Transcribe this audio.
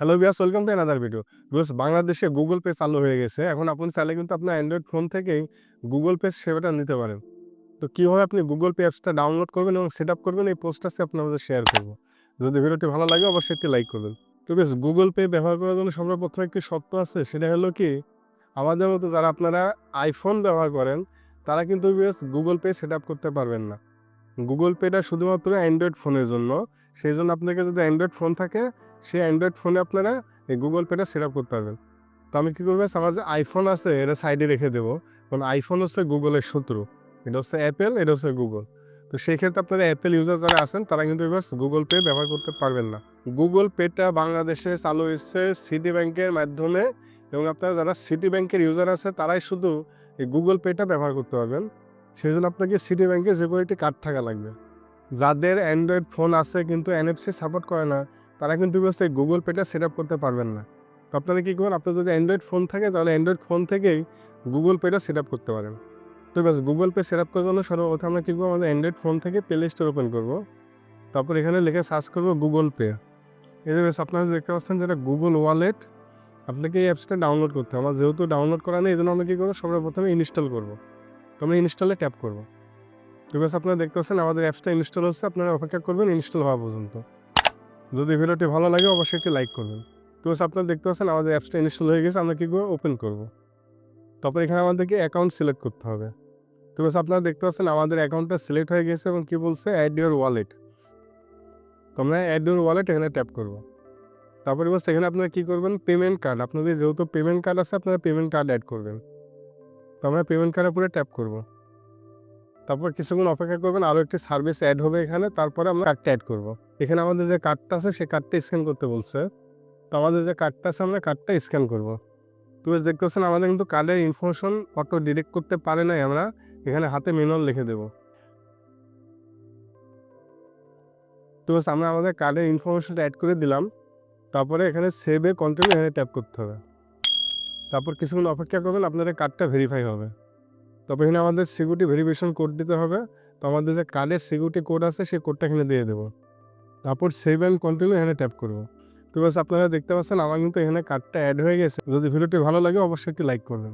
Hello Beas welcome to another video because বাংলাদেশে Google Pay চালু হয়ে গেছে। এখন আপনি চাইলে কিন্তু আপনার অ্যান্ড্রয়েড ফোন থেকেই গুগল পে সেবাটা নিতে পারেন। তো কীভাবে আপনি গুগল পে অ্যাপসটা ডাউনলোড করবেন এবং সেট আপ করবেন, এই পোস্টটা আপনাদের শেয়ার করব। যদি ভিডিওটি ভালো লাগে, অবশ্যই একটি লাইক করবেন। তো বেশ গুগল পে ব্যবহার করার জন্য সর্বপ্রথম একটি শর্ত আছে। সেটা হলো কি? আমাদের মতো যারা আপনারা আইফোন ব্যবহার করেন, তারা কিন্তু বেশ গুগল পে সেট আপ করতে পারবেন না। গুগল পেটা শুধুমাত্র অ্যান্ড্রয়েড ফোনের জন্য। সেই জন্য আপনাকে যদি অ্যান্ড্রয়েড ফোন থাকে, সেই অ্যান্ড্রয়েড ফোনে আপনারা এই গুগল পেটা সেট আপ করতে পারবেন। তো আমি কী করব, আমার যে আইফোন আছে, এটা সাইডে রেখে দেবো। কারণ আইফোন হচ্ছে গুগলের শত্রু। এটা হচ্ছে অ্যাপেল এটা হচ্ছে গুগল তো সেই ক্ষেত্রে আপনারা অ্যাপেল ইউজার যারা আছেন, তারা কিন্তু এবার গুগল পে ব্যবহার করতে পারবেন না। গুগল পেটা বাংলাদেশে চালু হয়েছে সিটি ব্যাংকের মাধ্যমে। এবং আপনারা যারা সিটি ব্যাংকের ইউজার আছে, তারাই শুধু এই গুগল পেটা ব্যবহার করতে পারবেন। সেই জন্য আপনাকে সিটি ব্যাংকে যে কোনো একটি কার্ড থাকা লাগবে। যাদের অ্যান্ড্রয়েড ফোন আছে কিন্তু এনএফসি সাপোর্ট করে না, তারা কিন্তু এই গুগল পেটা সেট আপ করতে পারবেন না। তো আপনারা কী করবেন? আপনার যদি অ্যান্ড্রয়েড ফোন থাকে, তাহলে অ্যান্ড্রয়েড ফোন থেকেই গুগল পেটা সেট আপ করতে পারেন। তো ব্যাস গুগল পে সেট আপ করার জন্য সর্বপ্রথম আমরা কী করব? আমাদের অ্যান্ড্রয়েড ফোন থেকে প্লে স্টোর ওপেন করব। তারপর এখানে লিখে সার্চ করব গুগল পে এই বেশ আপনারা দেখতে পাচ্ছেন যেটা গুগল ওয়ালেট আপনাকে এই অ্যাপসটা ডাউনলোড করতে হবে। আমার যেহেতু ডাউনলোড করা নেই, এই জন্য আমরা কী করব? সর্বপ্রথমে ইনস্টল করব। তো আমরা ইনস্টলে ট্যাপ করব। ব্যাস আপনারা দেখতে পাচ্ছেন আমাদের অ্যাপসটা ইনস্টল হচ্ছে, আপনারা অপেক্ষা করবেন ইনস্টল হওয়া পর্যন্ত। যদি ভিডিওটি ভালো লাগে, অবশ্যই একটি লাইক করবেন। ব্যাস আপনারা দেখতে পাচ্ছেন আমাদের অ্যাপসটা ইনস্টল হয়ে গেছে, আমরা কী করব? ওপেন করব। তারপর এখানে আমাদেরকে অ্যাকাউন্ট সিলেক্ট করতে হবে। তো ব্যাস আপনারা দেখতে পাচ্ছেন আমাদের অ্যাকাউন্টটা সিলেক্ট হয়ে গেছে এবং কী বলছে? অ্যাড ইউর ওয়ালেট তো আমরা অ্যাড ইউর ওয়ালেট এখানে ট্যাপ করব। তারপরে বাস এখানে আপনারা কী করবেন? পেমেন্ট কার্ড আপনাদের যেহেতু পেমেন্ট কার্ড আছে, আপনারা পেমেন্ট কার্ড অ্যাড করবেন। তো আমরা পেমেন্ট কার্ডের উপরে ট্যাপ করব। তারপর কিছুক্ষণ অপেক্ষা করবেন আরও একটি সার্ভিস অ্যাড হবে এখানে, তারপরে আমরা কার্ডটা অ্যাড করব। এখানে আমাদের যে কার্ডটা আছে সেই কার্ডটা স্ক্যান করতে বলছে। তো আমাদের যে কার্ডটা আছে, আমরা কার্ডটা স্ক্যান করব। তো বেশ দেখতে পাচ্ছেন, আমাদের কিন্তু কার্ডের ইনফরমেশন অটো ডিরেক্ট করতে পারে নাই আমরা। এখানে হাতে ম্যানুয়াল লিখে দেব। তো আমরা আমাদের কার্ডের ইনফরমেশনটা অ্যাড করে দিলাম। তারপরে এখানে সেভে কন্টিনিউ এখানে ট্যাপ করতে হবে। তারপর কিছুক্ষণ অপেক্ষা করবেন, আপনাদের কার্ডটা ভেরিফাই হবে। তবে এখানে আমাদের সিকিউরিটি ভেরিফিকেশন কোড দিতে হবে। তো আমাদের যে কার্ডের সিকিউরিটি কোড আছে, সেই কোডটা এখানে দিয়ে দেবো। তারপর সেভ অ্যান্ড কন্টিনিউ এখানে ট্যাপ করব। তো বাস আপনারা দেখতে পাচ্ছেন, আমার কিন্তু এখানে কার্ডটা অ্যাড হয়ে গেছে। যদি ভিডিওটি ভালো লাগে, অবশ্যই একটি লাইক করবেন।